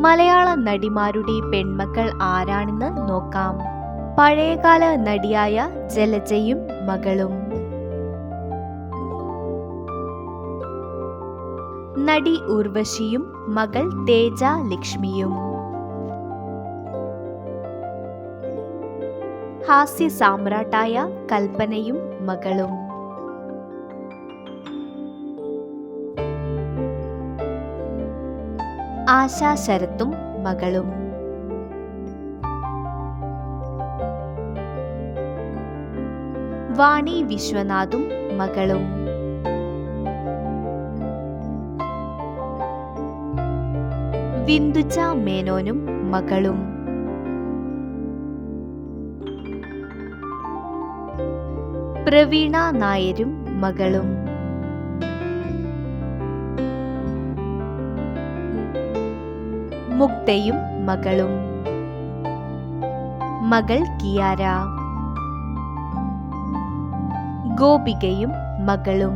മലയാള നടിമാരുടെ പെൺമക്കൾ ആരാണെന്ന് നോക്കാം. പഴയകാല നടിയായ ജലജയും മകളും. നടി ഉർവശിയും മകൾ തേജ ലക്ഷ്മിയും. ഹാസ്യ സാമ്രാട്ടായ കൽപ്പനയും മകളും. ആശാ ശരത്തും മകളും. വാണി വിശ്വനാഥും മകളും. വിന്ദുജ മേനോനും മകളും. പ്രവീണ നായരും മകളും. മുക്തയും മകളും. മകൾ കിയാര. ഗോപികയും മകളും.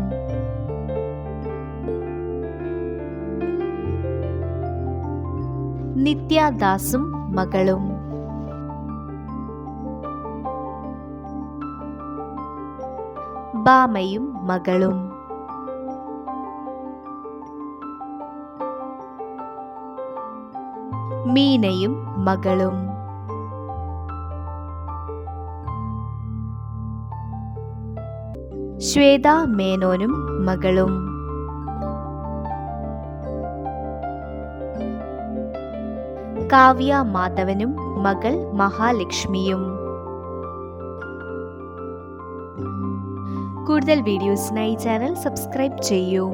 നിത്യദാസും മകളും. ബാമയും മകളും. മീനയും മകളും. ശ്വേത മേനോനും മകളും. കാവ്യ മാധവനും മകൾ മഹാലക്ഷ്മിയും. കൂടുതൽ വീഡിയോസിനായി ചാനൽ സബ്സ്ക്രൈബ് ചെയ്യൂ.